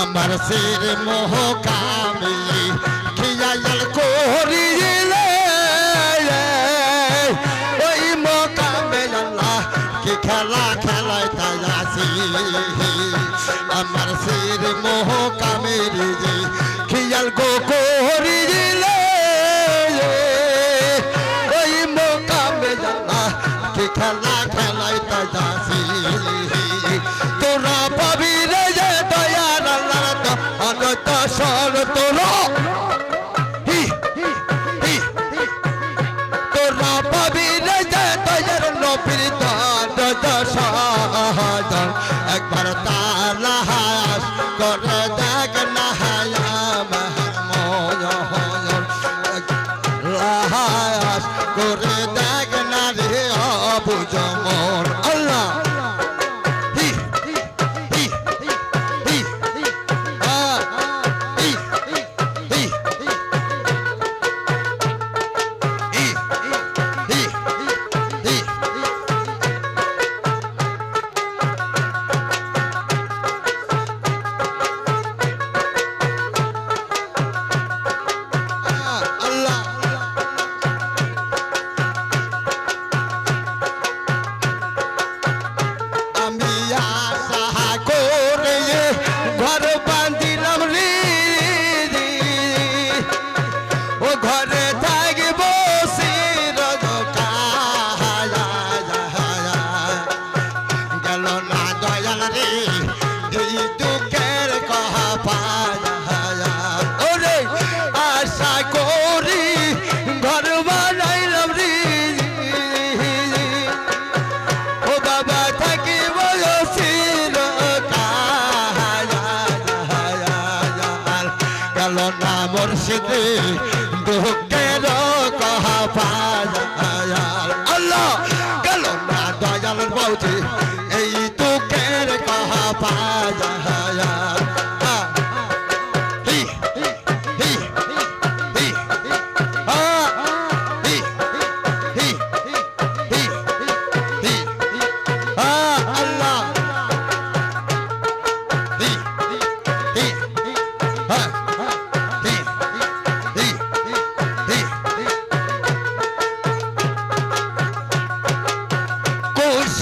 আমার সির মোহ কামলি খিয়াল করিলে, ওই মোকামেল কি খেলা খেলায় তাই আসি। আমার সির মোহ কামেরি খিয়াল গো করিলে, ওই মোকামেল কি খেলা তোরা পাবি রে যে দয়ার আল্লাহ অনত সর তোরা। তোরা পাবি রে যে দয়ার নবীর দান দশা একবার তার সেতে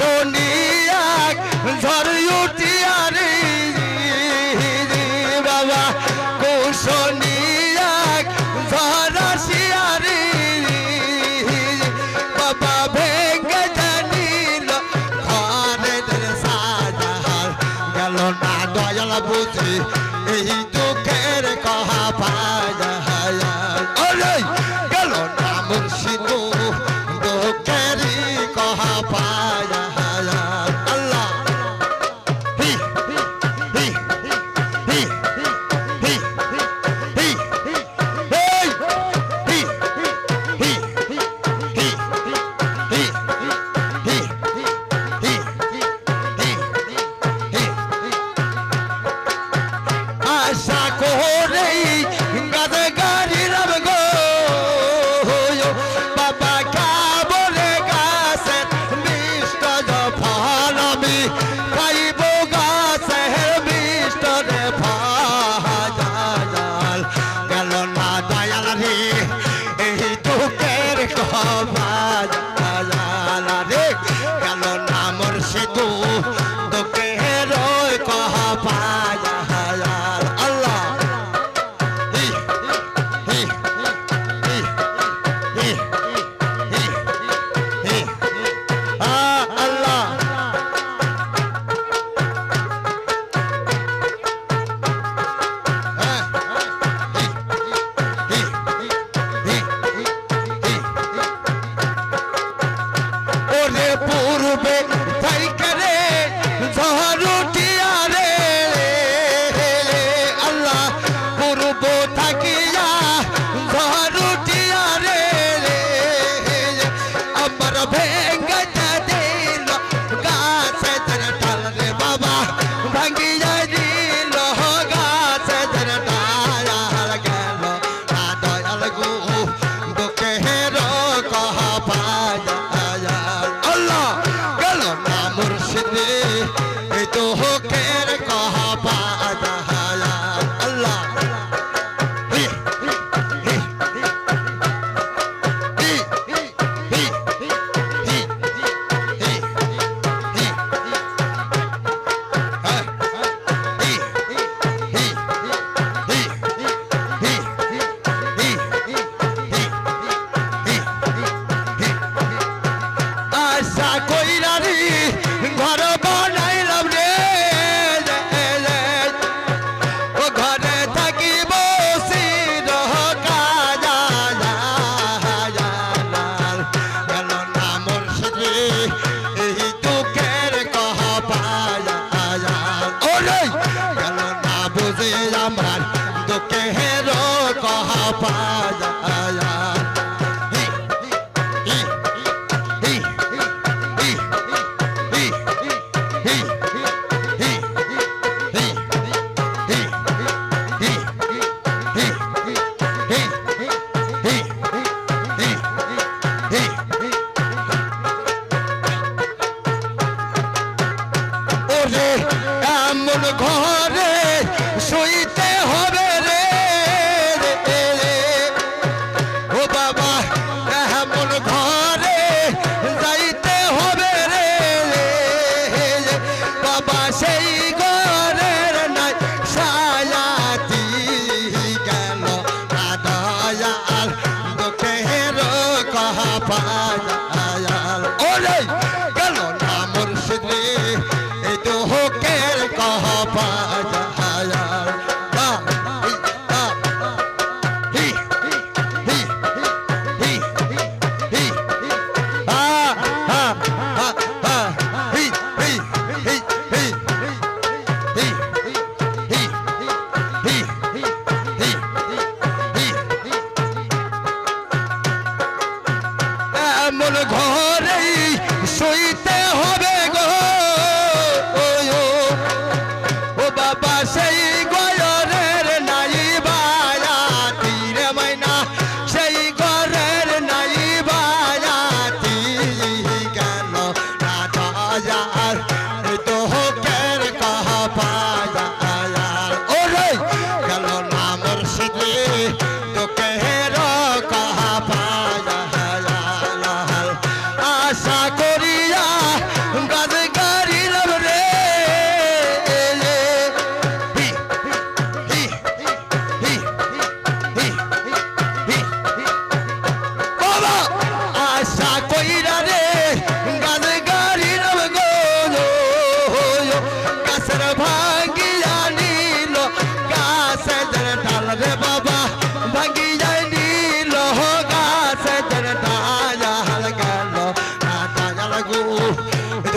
শুনি এক ঝড় উঠিয়া রে। বাবা কুশনি এক ঝড় আসিয়া রে। বাবা, ভেঙে জানিল ঘরে সাজা গেল না দয়াল বুঝি, এই ঘরে এমন ঘরে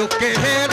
que